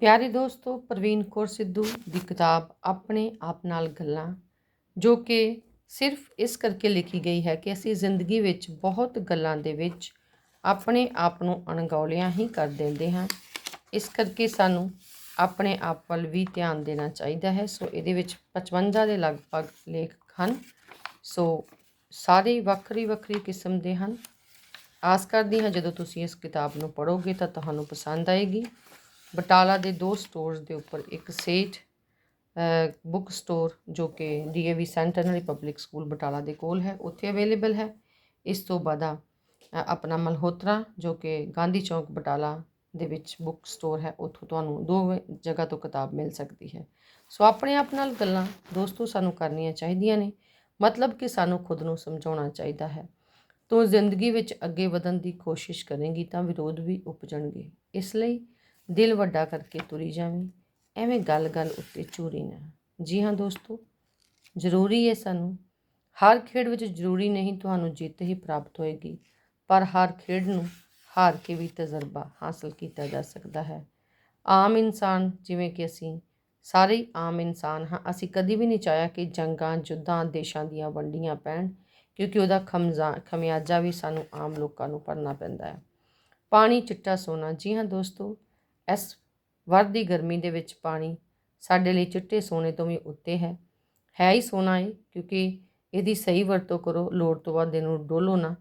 ਪਿਆਰੇ ਦੋਸਤੋ, ਪ੍ਰਵੀਨ ਕੌਰ ਸਿੱਧੂ ਦੀ ਕਿਤਾਬ ਆਪਣੇ ਆਪ ਨਾਲ ਗੱਲਾਂ, ਜੋ ਕਿ ਸਿਰਫ ਇਸ ਕਰਕੇ ਲਿਖੀ ਗਈ ਹੈ ਕਿ ਅਸੀਂ ਜ਼ਿੰਦਗੀ ਵਿੱਚ ਬਹੁਤ ਗੱਲਾਂ ਦੇ ਵਿੱਚ ਆਪਣੇ ਆਪ ਨੂੰ ਅਣਗੌਲਿਆਂ ਹੀ ਕਰ ਦਿੰਦੇ ਹਾਂ। ਇਸ ਕਰਕੇ ਸਾਨੂੰ ਆਪਣੇ ਆਪ ਵੱਲ ਵੀ ਧਿਆਨ ਦੇਣਾ ਚਾਹੀਦਾ ਹੈ। ਸੋ ਇਹਦੇ ਵਿੱਚ 55 ਦੇ ਲਗਭਗ ਲੇਖਕ ਹਨ। ਸੋ ਸਾਰੇ ਵੱਖਰੀ ਵੱਖਰੀ ਕਿਸਮ ਦੇ ਹਨ। ਆਸ ਕਰਦੀ ਹਾਂ ਜਦੋਂ ਤੁਸੀਂ ਇਸ ਕਿਤਾਬ ਨੂੰ ਪੜ੍ਹੋਗੇ ਤਾਂ ਤੁਹਾਨੂੰ ਪਸੰਦ ਆਏਗੀ। ਬਟਾਲਾ ਦੇ ਦੋ ਸਟੋਰਸ ਦੇ ਉੱਪਰ ਇੱਕ ਸੇਠ ਬੁੱਕ ਸਟੋਰ ਜੋ ਕਿ DAV centenary public school Batala ਦੇ ਕੋਲ ਹੈ, ਉੱਥੇ ਅਵੇਲੇਬਲ ਹੈ। ਇਸ ਤੋਂ ਬਾਅਦ ਆਪਣਾ ਮਲਹੋਤਰਾ ਜੋ ਕਿ ਗਾਂਧੀ ਚੌਂਕ ਬਟਾਲਾ ਦੇ ਵਿੱਚ ਬੁੱਕ ਸਟੋਰ ਹੈ, ਉੱਥੋਂ ਤੁਹਾਨੂੰ ਦੋ ਜਗ੍ਹਾ ਤੋਂ ਕਿਤਾਬ ਮਿਲ ਸਕਦੀ ਹੈ। ਸੋ ਆਪਣੇ ਆਪ ਨਾਲ ਗੱਲਾਂ ਦੋਸਤੋ ਸਾਨੂੰ ਕਰਨੀਆਂ ਚਾਹੀਦੀਆਂ ਨੇ, ਮਤਲਬ ਕਿ ਸਾਨੂੰ ਖੁਦ ਨੂੰ ਸਮਝਾਉਣਾ ਚਾਹੀਦਾ ਹੈ। ਤੂੰ ਜ਼ਿੰਦਗੀ ਵਿੱਚ ਅੱਗੇ ਵਧਣ ਦੀ ਕੋਸ਼ਿਸ਼ ਕਰੇਂਗੀ ਤਾਂ ਵਿਰੋਧ ਵੀ ਉਪਜਣਗੇ। ਇਸ ਲਈ ਦਿਲ ਵੱਡਾ ਕਰਕੇ ਤੁਰੀ ਜਾਵੇਂ, ਐਵੇਂ ਗੱਲ-ਗੱਲ ਉੱਤੇ ਚੂਰੀ ਨਾ। ਜੀ ਹਾਂ ਦੋਸਤੋ, ਜ਼ਰੂਰੀ ਹੈ ਸਾਨੂੰ। ਹਰ ਖੇਡ ਵਿੱਚ ਜ਼ਰੂਰੀ ਨਹੀਂ ਤੁਹਾਨੂੰ ਜਿੱਤ ਹੀ ਪ੍ਰਾਪਤ ਹੋਏਗੀ, ਪਰ ਹਰ ਖੇਡ ਨੂੰ ਹਾਰ ਕੇ ਵੀ ਤਜਰਬਾ ਹਾਸਲ ਕੀਤਾ ਜਾ ਸਕਦਾ ਹੈ। ਆਮ ਇਨਸਾਨ, ਜਿਵੇਂ ਕਿ ਅਸੀਂ, ਸਾਰੇ ਹੀ ਆਮ ਇਨਸਾਨ ਹਾਂ। ਅਸੀਂ ਕਦੀ ਵੀ ਨਹੀਂ ਚਾਹਿਆ ਕਿ ਜੰਗਾਂ ਜੁੱਧਾਂ ਦੇਸ਼ਾਂ ਦੀਆਂ ਵੰਡੀਆਂ ਪੈਣ, ਕਿਉਂਕਿ ਉਹਦਾ ਖਮਜ਼ਾ, ਖਮਿਆਜਾ ਵੀ ਸਾਨੂੰ ਆਮ ਲੋਕਾਂ ਨੂੰ ਭਰਨਾ ਪੈਂਦਾ ਹੈ। ਪਾਣੀ, ਚਿੱਟਾ, ਸੋਨਾ। ਜੀ ਹਾਂ ਦੋਸਤੋ ਇਸ ਵੱਧਦੀ ਗਰਮੀ ਦੇ ਵਿੱਚ ਪਾਣੀ ਸਾਡੇ ਲਈ ਚਿੱਟੇ ਸੋਨੇ ਤੋਂ ਵੀ ਉੱਤੇ ਹੈ। ਹੈ ਹੀ ਸੋਨਾ ਹੈ ਕਿਉਂਕਿ ਇਹਦੀ ਸਹੀ ਵਰਤੋਂ ਕਰੋ, ਲੋੜ ਤੋਂ ਵੱਧ ਇਹਨੂੰ ਡੋਲੋ ਨਾ।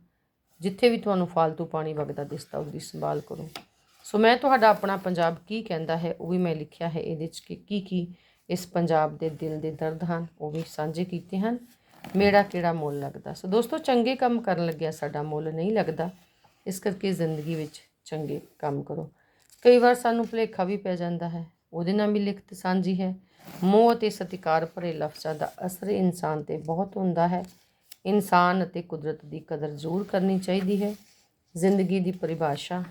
ਜਿੱਥੇ ਵੀ ਤੁਹਾਨੂੰ ਫालतू ਪਾਣੀ ਵਗਦਾ ਦਿਸਦਾ, ਉਹਦੀ ਸੰਭਾਲ ਕਰੋ। ਸੋ ਮੈਂ ਤੁਹਾਡਾ ਆਪਣਾ ਪੰਜਾਬ ਕੀ ਕਹਿੰਦਾ ਹੈ, ਉਹ ਵੀ ਮੈਂ ਲਿਖਿਆ ਹੈ ਇਹਦੇ ਵਿੱਚ ਕਿ ਕੀ ਕੀ ਇਸ ਪੰਜਾਬ ਦੇ ਦਿਲ ਦੇ ਦਰਦ ਹਨ, ਉਹ ਵੀ ਸਾਂਝੇ ਕੀਤੇ ਹਨ। ਮੇਰਾ ਕਿਹੜਾ ਮੁੱਲ ਲੱਗਦਾ? ਸੋ ਦੋਸਤੋ, ਚੰਗੇ ਕੰਮ ਕਰਨ ਲੱਗਿਆ ਸਾਡਾ ਮੁੱਲ ਨਹੀਂ ਲੱਗਦਾ। ਇਸ ਕਰਕੇ ਜ਼ਿੰਦਗੀ ਵਿੱਚ ਚੰਗੇ ਕੰਮ ਕਰੋ। ਕਈ ਵਾਰ ਸਾਨੂੰ ਭੁਲੇਖਾ ਵੀ ਪੈ ਜਾਂਦਾ ਹੈ। ਉਹਦੇ ਨਾਲ ਵੀ ਲਿਖਤ ਸਾਂਝੀ ਹੈ। ਮੋਹ ਅਤੇ ਸਤਿਕਾਰ ਭਰੇ ਲਫ਼ਜ਼ਾਂ ਦਾ ਅਸਰ ਇਨਸਾਨ ਤੇ ਬਹੁਤ ਹੁੰਦਾ ਹੈ। ਇਨਸਾਨ ਅਤੇ ਕੁਦਰਤ ਦੀ ਕਦਰ ਜ਼ਰੂਰ ਕਰਨੀ ਚਾਹੀਦੀ ਹੈ। ਜ਼ਿੰਦਗੀ ਦੀ ਪਰਿਭਾਸ਼ਾ,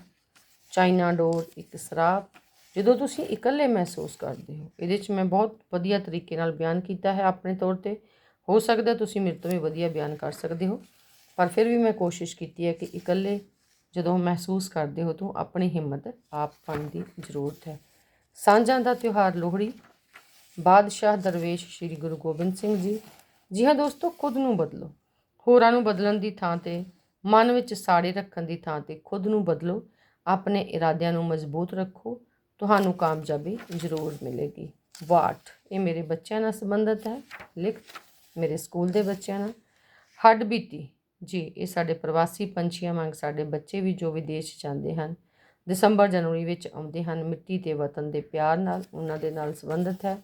ਚਾਈਨਾ ਡੋਰ, ਇੱਕ ਸਰਾਪ, ਜਦੋਂ ਤੁਸੀਂ ਇਕੱਲੇ ਮਹਿਸੂਸ ਕਰਦੇ ਹੋ, ਇਹਦੇ 'ਚ ਮੈਂ ਬਹੁਤ ਵਧੀਆ ਤਰੀਕੇ ਨਾਲ ਬਿਆਨ ਕੀਤਾ ਹੈ ਆਪਣੇ ਤੌਰ ਤੇ। ਹੋ ਸਕਦਾ ਤੁਸੀਂ ਮੇਰੇ ਤੋਂ ਵੀ ਵਧੀਆ ਬਿਆਨ ਕਰ ਸਕਦੇ ਹੋ, ਪਰ ਫਿਰ ਵੀ ਮੈਂ ਕੋਸ਼ਿਸ਼ ਕੀਤੀ ਹੈ ਕਿ ਇਕੱਲੇ ਜਦੋਂ ਮਹਿਸੂਸ ਕਰਦੇ ਹੋ ਤਾਂ ਆਪਣੀ ਹਿੰਮਤ ਆਪ ਪਾਉਣ ਦੀ ਜ਼ਰੂਰਤ ਹੈ। ਸਾਂਝਾਂ ਦਾ ਤਿਉਹਾਰ ਲੋਹੜੀ, ਬਾਦਸ਼ਾਹ ਦਰਵੇਸ਼ ਸ੍ਰੀ ਗੁਰੂ ਗੋਬਿੰਦ ਸਿੰਘ ਜੀ। ਜੀ ਹਾਂ ਦੋਸਤੋ, ਖੁਦ ਨੂੰ ਬਦਲੋ। ਹੋਰਾਂ ਨੂੰ ਬਦਲਣ ਦੀ ਥਾਂ ਤੇ, ਮਨ ਵਿੱਚ ਸਾੜੇ ਰੱਖਣ ਦੀ ਥਾਂ ਤੇ ਖੁਦ ਨੂੰ ਬਦਲੋ। ਆਪਣੇ ਇਰਾਦਿਆਂ ਨੂੰ ਮਜ਼ਬੂਤ ਰੱਖੋ। ਤੁਹਾਨੂੰ ਕਾਮਯਾਬੀ ਜ਼ਰੂਰ ਮਿਲੇਗੀ। ਵਾਟ, ਇਹ ਮੇਰੇ ਬੱਚਿਆਂ ਨਾਲ ਸੰਬੰਧਿਤ ਹੈ। ਲਿਖ ਮੇਰੇ ਸਕੂਲ ਦੇ ਬੱਚਿਆਂ ਨਾਲ। ਹੱਡ ਬੀਤੀ ਜੀ, ਇਹ ਸਾਡੇ ਪ੍ਰਵਾਸੀ ਪੰਛੀਆਂ ਵਾਂਗ ਸਾਡੇ ਬੱਚੇ ਵੀ ਜੋ ਵਿਦੇਸ਼ ਜਾਂਦੇ ਹਨ, ਦਸੰਬਰ ਜਨਵਰੀ ਵਿੱਚ ਆਉਂਦੇ ਹਨ, ਮਿੱਟੀ ਤੇ ਵਤਨ ਦੇ ਪਿਆਰ ਨਾਲ, ਉਹਨਾਂ ਦੇ ਨਾਲ ਸੰਬੰਧਿਤ ਹੈ।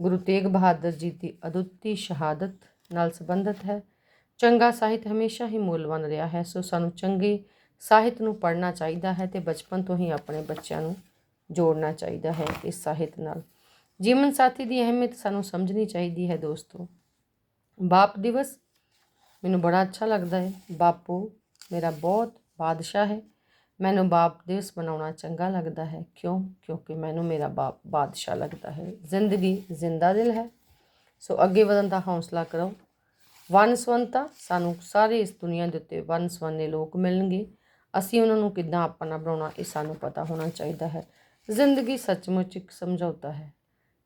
ਗੁਰੂ ਤੇਗ ਬਹਾਦਰ ਜੀ ਦੀ ਅਦੁੱਤੀ ਸ਼ਹਾਦਤ ਨਾਲ ਸੰਬੰਧਿਤ ਹੈ। ਚੰਗਾ ਸਾਹਿਤ ਹਮੇਸ਼ਾ ਹੀ ਮੁੱਲਵਾਨ ਰਿਹਾ ਹੈ, ਸੋ ਸਾਨੂੰ ਚੰਗੇ ਸਾਹਿਤ ਨੂੰ ਪੜ੍ਹਨਾ ਚਾਹੀਦਾ ਹੈ ਤੇ ਬਚਪਨ ਤੋਂ ਹੀ ਆਪਣੇ ਬੱਚਿਆਂ ਨੂੰ ਜੋੜਨਾ ਚਾਹੀਦਾ ਹੈ ਇਸ ਸਾਹਿਤ ਨਾਲ। ਜੀਵਨ ਸਾਥੀ ਦੀ ਅਹਿਮੀਅਤ ਸਾਨੂੰ ਸਮਝਣੀ ਚਾਹੀਦੀ ਹੈ ਦੋਸਤੋ। ਬਾਪ ਦਿਵਸ ਮੈਨੂੰ ਬੜਾ ਅੱਛਾ ਲੱਗਦਾ ਹੈ। ਬਾਪੂ, ਮੇਰਾ ਬਹੁਤ ਬਾਦਸ਼ਾਹ ਹੈ। ਮੈਨੂੰ ਬਾਪ ਦਿਵਸ ਮਨਾਉਣਾ ਚੰਗਾ ਲੱਗਦਾ ਹੈ। ਕਿਉਂ? ਕਿਉਂਕਿ ਮੈਨੂੰ ਮੇਰਾ ਬਾਪ ਬਾਦਸ਼ਾਹ ਲੱਗਦਾ ਹੈ। ਜ਼ਿੰਦਗੀ ਜ਼ਿੰਦਾ ਦਿਲ ਹੈ। ਸੋ ਅੱਗੇ ਵਧਣ ਦਾ ਹੌਸਲਾ ਕਰੋ। ਵਨਸਵੰਤਾ ਸਾਨੂੰ ਸਾਰੇ ਇਸ ਦੁਨੀਆ ਦੇ ਉੱਤੇ ਵਨਸਵੰਨੇ ਲੋਕ ਮਿਲਣਗੇ। ਅਸੀਂ ਉਹਨਾਂ ਨੂੰ ਕਿੱਦਾਂ ਆਪਣਾ ਬਣਾਉਣਾ ਇਹ ਸਾਨੂੰ ਪਤਾ ਹੋਣਾ ਚਾਹੀਦਾ ਹੈ। ਜ਼ਿੰਦਗੀ ਸੱਚਮੁੱਚ ਇੱਕ ਸਮਝੌਤਾ ਹੈ।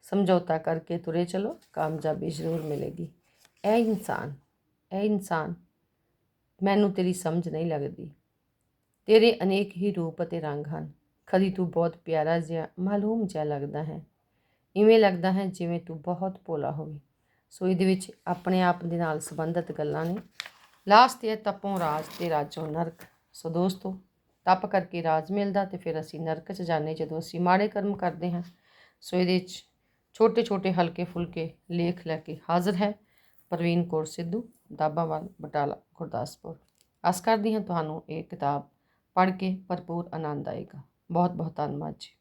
ਸਮਝੌਤਾ ਕਰਕੇ ਤੁਰੇ ਚਲੋ। ਕਾਮਯਾਬੀ ਜ਼ਰੂਰ ਮਿਲੇਗੀ। ਇਹ ਇਨਸਾਨ ਐ ਇਨਸਾਨ ਮੈਨੂੰ ਤੇਰੀ ਸਮਝ ਨਹੀਂ ਲੱਗਦੀ। ਤੇਰੇ ਅਨੇਕ ਹੀ ਰੂਪ ਅਤੇ ਰੰਗ ਹਨ। ਕਦੀ ਤੂੰ ਬਹੁਤ ਪਿਆਰਾ ਜਿਹਾ, ਮਾਲੂਮ ਜਿਹਾ ਲੱਗਦਾ ਹੈ। ਇਵੇਂ ਲੱਗਦਾ ਹੈ ਜਿਵੇਂ ਤੂੰ ਬਹੁਤ ਭੋਲਾ ਹੋਵੇ। ਸੋ ਇਹਦੇ ਵਿੱਚ ਆਪਣੇ ਆਪ ਦੇ ਨਾਲ ਸੰਬੰਧਿਤ ਗੱਲਾਂ ਨੇ। ਲਾਸਟ ਇਹ ਤਪੋਂ ਰਾਜ ਤੇ ਰਾਜੋਂ ਨਰਕ। ਸੋ ਦੋਸਤੋ, ਤਪ ਕਰਕੇ ਰਾਜ ਮਿਲਦਾ ਤੇ ਫਿਰ ਅਸੀਂ ਨਰਕ 'ਚ ਜਾਂਦੇ ਜਦੋਂ ਅਸੀਂ ਮਾੜੇ ਕਰਮ ਕਰਦੇ ਹਾਂ। ਸੋ ਇਹਦੇ ਵਿੱਚ ਛੋਟੇ ਛੋਟੇ ਹਲਕੇ ਫੁਲਕੇ ਲੇਖ ਲੈ ਕੇ ਹਾਜ਼ਰ ਹੈ ਪ੍ਰਵੀਨ ਕੌਰ ਸਿੱਧੂ। ਦਾਬਾਵਾਲ ਬਟਾਲਾ, ਗੁਰਦਾਸਪੁਰ। ਆਸ ਕਰਦੀ ਹਾਂ ਤੁਹਾਨੂੰ ਇਹ ਕਿਤਾਬ ਪੜ੍ਹ ਕੇ ਭਰਪੂਰ ਆਨੰਦ ਆਏਗਾ। ਬਹੁਤ ਬਹੁਤ ਧੰਨਵਾਦ ਜੀ।